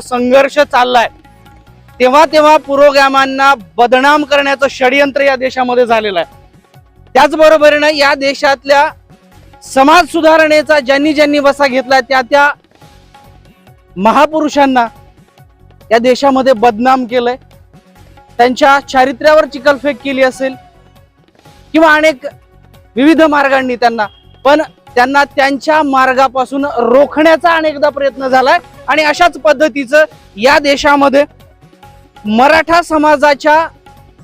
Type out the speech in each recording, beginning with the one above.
संघर्ष चाललाय. तेव्हा तेव्हा पुरोगामांना बदनाम करण्याचं षडयंत्र या देशामध्ये झालेलं आहे. त्याचबरोबरीनं या देशातल्या समाज सुधारणेचा ज्यांनी ज्यांनी वसा घेतला त्या त्या महापुरुषांना या देशामध्ये बदनाम केलंय. त्यांच्या चारित्र्यावर चिकलफेक केली असेल किंवा अनेक विविध मार्गांनी त्यांना पण त्यांना त्यांच्या मार्गापासून रोखण्याचा अनेकदा प्रयत्न झालाय. आणि अशाच पद्धतीचं या देशामध्ये मराठा समाजाच्या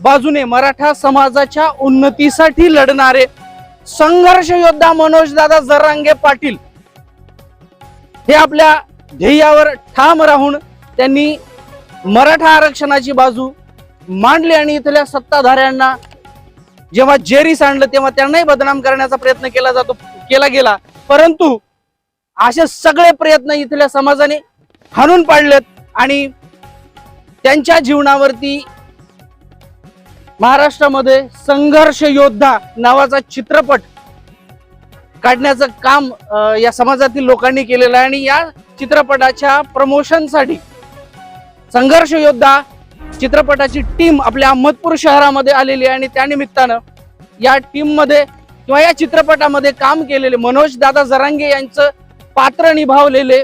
बाजूने मराठा समाजाच्या उन्नतीसाठी लढणारे संघर्ष योद्धा मनोजदादा जरांगे पाटील हे आपल्या ध्येयावर ठाम राहून त्यांनी मराठा आरक्षणाची बाजू मांडली आणि इथल्या सत्ताधाऱ्यांना जेव्हा जेरीस आणलं तेव्हा त्यांनाही बदनाम करण्याचा प्रयत्न केला जातो केला गेला. परंतु असे सगळे प्रयत्न इथल्या समाजाने हाणून पाडलेत आणि त्यांच्या जीवनावरती महाराष्ट्रामध्ये संघर्ष योद्धा नावाचा चित्रपट काढण्याचं काम या समाजातील लोकांनी केलेलं आहे आणि या चित्रपटाच्या प्रमोशनसाठी संघर्ष योद्धा चित्रपटाची टीम आपल्या अहमदपूर शहरामध्ये आलेली आहे आणि त्यानिमित्तानं या टीममध्ये किंवा या चित्रपटामध्ये काम केलेले मनोज दादा जरांगे यांचं पात्र निभावलेले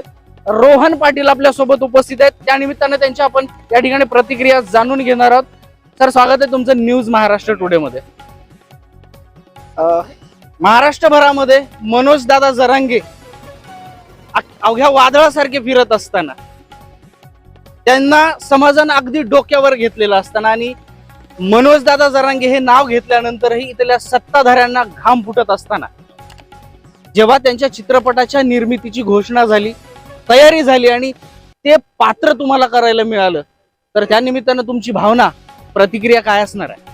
रोहन पाटील आपल्यासोबत उपस्थित आहेत. त्या निमित्तानं त्यांच्या आपण या ठिकाणी प्रतिक्रिया जाणून घेणार आहोत. सर स्वागत आहे तुमचं न्यूज महाराष्ट्र टुडे मध्ये. महाराष्ट्रभरामध्ये मनोज दादा जरांगे अवघ्या वादळासारखे फिरत असताना त्यांना समाजानं अगदी डोक्यावर घेतलेलं असताना आणि मनोज दादा जरांगे हे नाव घेतल्यानंतरही इथल्या सत्ताधाऱ्यांना घाम फुटत असताना जेव्हा त्यांच्या चित्रपटाच्या निर्मितीची घोषणा झाली तयारी झाली आणि ते पात्र तुम्हाला करायला मिळालं तर त्या निमित्तानं तुमची भावना प्रतिक्रिया काय असणार आहे?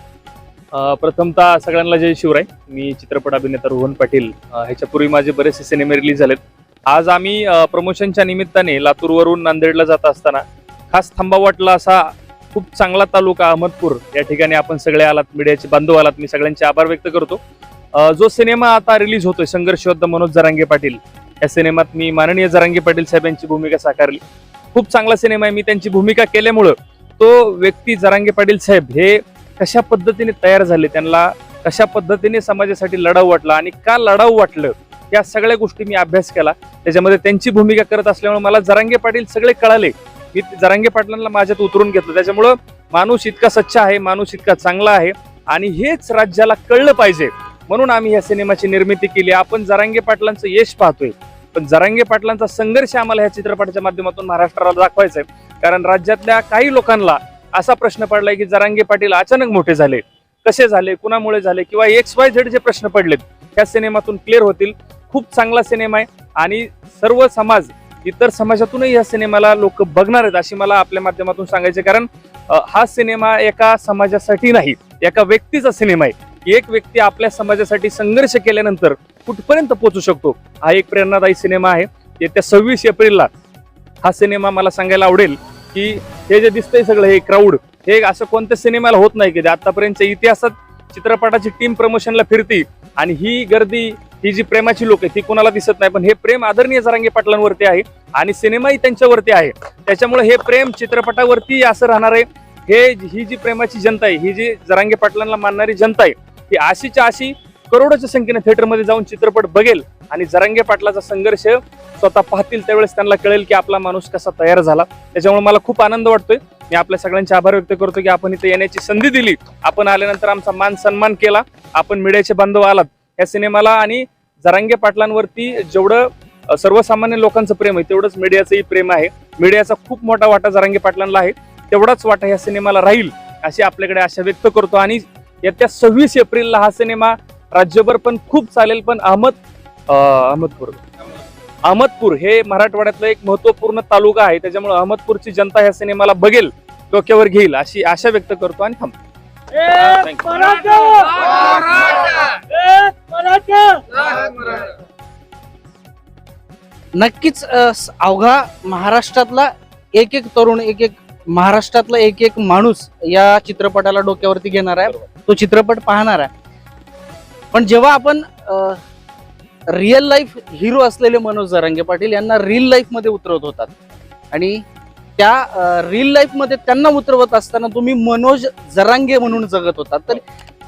प्रथमतः सगळ्यांना जय शिवराय. मी चित्रपट अभिनेता रोहन पाटील ह्याच्यापूर्वी माझे बरेचसे सिनेमे रिलीज झालेत. आज आम्ही प्रमोशनच्या निमित्ताने लातूरवरून नांदेडला जात असताना खास थांबावटला असा खूप चांगला तालुका अहमदपूर या ठिकाणी आपण सगळे आलात मीडियाचे बांधव आलात मी सगळ्यांचे आभार व्यक्त करतो. जो सिनेमा आता रिलीज होतोय संघर्ष योद्धा मनोज जरांगे पाटील. या सिनेमात मी माननीय जरांगे पाटील साहेब यांची भूमिका साकारली. खूप चांगला सिनेमा आहे. मी त्यांची भूमिका केल्यामुळं तो व्यक्ती जरांगे पाटील साहेब हे कशा पद्धतीने तयार झाले त्यांना कशा पद्धतीने समाजासाठी लढाऊ वाटला आणि का लढाऊ वाटलं या सगळ्या गोष्टी मी अभ्यास केला. त्याच्यामध्ये त्यांची भूमिका करत असल्यामुळे मला जरांगे पाटील सगळे कळाले. मी जरांगे पाटलांना माझ्यात उतरून घेतलं. त्याच्यामुळं माणूस इतका सच्चा आहे माणूस इतका चांगला आहे आणि हेच राज्याला कळलं पाहिजे. म्हणून आम्ही या सिनेमाची निर्मिती केली. आपण जरांगे पाटलांचं यश पाहतोय. पण जरांगे पाटलांचा संघर्ष आम्हाला ह्या चित्रपटाच्या माध्यमातून महाराष्ट्राला दाखवायचा आहे. कारण राज्यातल्या काही लोकांना असा प्रश्न पडलाय की जरांगे पाटील अचानक मोठे झाले. कसे झाले? कुणामुळे झाले? किंवा एक्स वाय झेड जे प्रश्न पडलेत त्या सिनेमातून क्लिअर होतील. खूप चांगला सिनेमा आहे. आणि सर्व समाज इतर समाजातूनही या सिनेमाला लोक बघणार आहेत अशी मला आपल्या माध्यमातून सांगायचे कारण हा सिनेमा एका समाजासाठी नाही एका व्यक्तीचा सिनेमा आहे. एक व्यक्ती आपल्या समाजासाठी संघर्ष केल्यानंतर कुठपर्यंत पोहोचू शकतो? हा एक प्रेरणादायी सिनेमा आहे. येत्या सव्वीस एप्रिलला हा सिनेमा मला सांगायला आवडेल की हे जे दिसतंय सगळं हे क्राऊड हे असं कोणत्या सिनेमाला होत नाही की आतापर्यंतच्या इतिहासात चित्रपटाची टीम प्रमोशनला फिरती आणि ही गर्दी ही जी प्रेमाची लोक आहे ती कोणाला दिसत नाही. पण हे प्रेम आदरणीय जरांगे पाटलांवरती आहे आणि सिनेमाही त्यांच्यावरती आहे. त्याच्यामुळे हे प्रेम चित्रपटावरती असं राहणार आहे. हे ही जी प्रेमाची जनता आहे ही जी जरांगे पाटलांना मानणारी जनता आहे की अशीच्या अशी करोडोच्या संख्येने थिएटरमध्ये जाऊन चित्रपट बघेल आणि जरांगे पाटलाचा संघर्ष स्वतः पाहतील त्यावेळेस त्यांना कळेल की आपला माणूस कसा तयार झाला. त्याच्यामुळे मला खूप आनंद वाटतोय. मी आपल्या सगळ्यांचे आभार व्यक्त करतो की आपण इथे येण्याची संधी दिली. आपण आल्यानंतर आमचा मान सन्मान केला. आपण मीडियाचे बांधव आलात. या सिनेमाला आणि जरांगे पाटलांवरती जेवढं सर्वसामान्य लोकांचं प्रेम आहे तेवढंच मीडियाचंही प्रेम आहे. मीडियाचा खूप मोठा वाटा जरांगे पाटलांना आहे. तेवढाच वाटा या सिनेमाला राहील अशी आपल्याकडे आशा व्यक्त करतो आणि येत्या सव्वीस एप्रिलला हा सिनेमा राज्यभर पण खूप चालेल पण अहमद अहमदपूर. अहमदपूर हे मराठवाड्यातलं एक महत्त्वपूर्ण तालुका आहे त्याच्यामुळे अहमदपूरची जनता ह्या सिनेमाला बघेल डोक्यावर घेईल अशी आशा व्यक्त करतो आणि थांबतो. नक्कीच अवघा महाराष्ट्रातला एक एक तरुण एक एक महाराष्ट्रातला एक एक माणूस या चित्रपटाला डोक्यावरती घेणार आहे. तो चित्रपट पाहणार आहे. पण जेव्हा आपण रिअल लाईफ हिरो असलेले मनोज जरांगे पाटील यांना रिअल लाईफमध्ये उतरवत होतात. आणि त्या रिअल लाईफमध्ये त्यांना उतरवत असताना तुम्ही मनोज जरांगे म्हणून जगत होता तर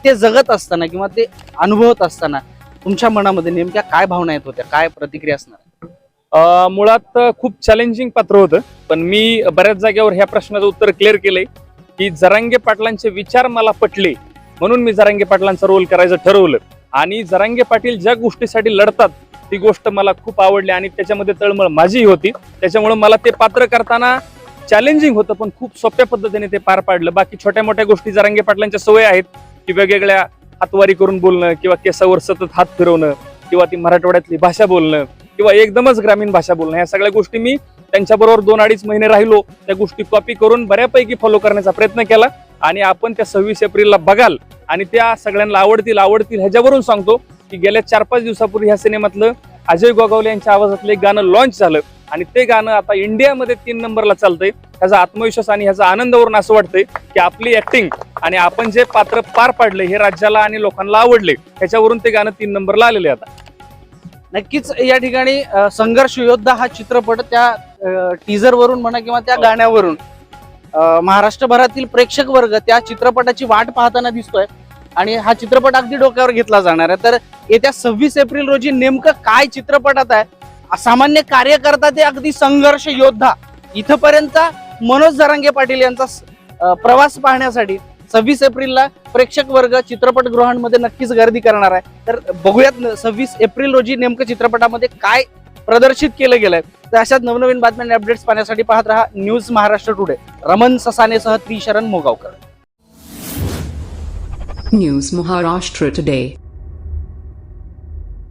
ते जगत असताना किंवा ते अनुभवत असताना तुमच्या मनामध्ये नेमक्या काय भावना येत होत्या? काय प्रतिक्रिया असणार? मुळात खूप चॅलेंजिंग पात्र होतं. पण मी बऱ्याच जागेवर ह्या प्रश्नाचं उत्तर क्लिअर केलंय की जरांगे पाटलांचे विचार मला पटले. म्हणून मी जरांगे पाटलांचा रोल करायचं ठरवलं. आणि जरांगे पाटील ज्या गोष्टीसाठी लढतात ती गोष्ट मला खूप आवडली आणि त्याच्यामध्ये तळमळ माझीही होती. त्याच्यामुळे मला ते पात्र करताना चॅलेंजिंग होतं पण खूप सोप्या पद्धतीने ते पार पाडलं. बाकी छोट्या मोठ्या गोष्टी जरांगे पाटलांच्या सवय आहेत की वेगवेगळ्या हातवारी करून बोलणं किंवा केसावर सतत हात फिरवणं किंवा ती मराठवाड्यातली भाषा बोलणं किंवा एकदमच ग्रामीण भाषा बोलणं ह्या सगळ्या गोष्टी मी त्यांच्याबरोबर दोन अडीच महिने राहिलो. त्या गोष्टी कॉपी करून बऱ्यापैकी फॉलो करण्याचा प्रयत्न केला. आणि आपण त्या सव्वीस एप्रिलला बघाल आणि त्या सगळ्यांना आवडतील आवडतील ह्याच्यावरून सांगतो की गेल्या चार पाच दिवसापूर्वी ह्या सिनेमातलं अजय गोगावले यांच्या आवाजातलं एक गाणं लॉन्च झालं आणि ते गाणं आता इंडियामध्ये तीन नंबरला चालतंय. ह्याचा आत्मविश्वास आणि ह्याचा आनंदावरून असं वाटतंय की आपली ऍक्टिंग आणि आपण जे पात्र पार पाडले हे राज्याला आणि लोकांना आवडले ह्याच्यावरून ते गाणं तीन नंबरला आलेले आता. नक्कीच या ठिकाणी संघर्ष योद्धा हा चित्रपट त्या टीजर वरून म्हणा किंवा त्या गाण्यावरून अ, महाराष्ट्रभरातील प्रेक्षक वर्ग त्या चित्रपटाची वाट पाहताना दिसतोय आणि हा चित्रपट अगदी डोक्यावर घेतला जाणार आहे. तर येत्या सव्वीस एप्रिल रोजी नेमकं काय चित्रपटात आहे? सामान्य कार्यकर्ता ते अगदी संघर्ष योद्धा इथपर्यंत मनोज जरांगे पाटील यांचा प्रवास पाहण्यासाठी सव्वीस एप्रिलला प्रेक्षक वर्ग चित्रपटगृहांमध्ये नक्कीच गर्दी करणार आहे. तर बघूयात सव्वीस एप्रिल रोजी नेमकं चित्रपटामध्ये काय प्रदर्शित केलं गेलंय. तर अशाच नवनवीन बातम्या आणि अपडेट्स पाहण्यासाठी पाहत रहा न्यूज महाराष्ट्र टुडे रमन ससानेसह त्रिशरण मोगावकर. News Maharashtra today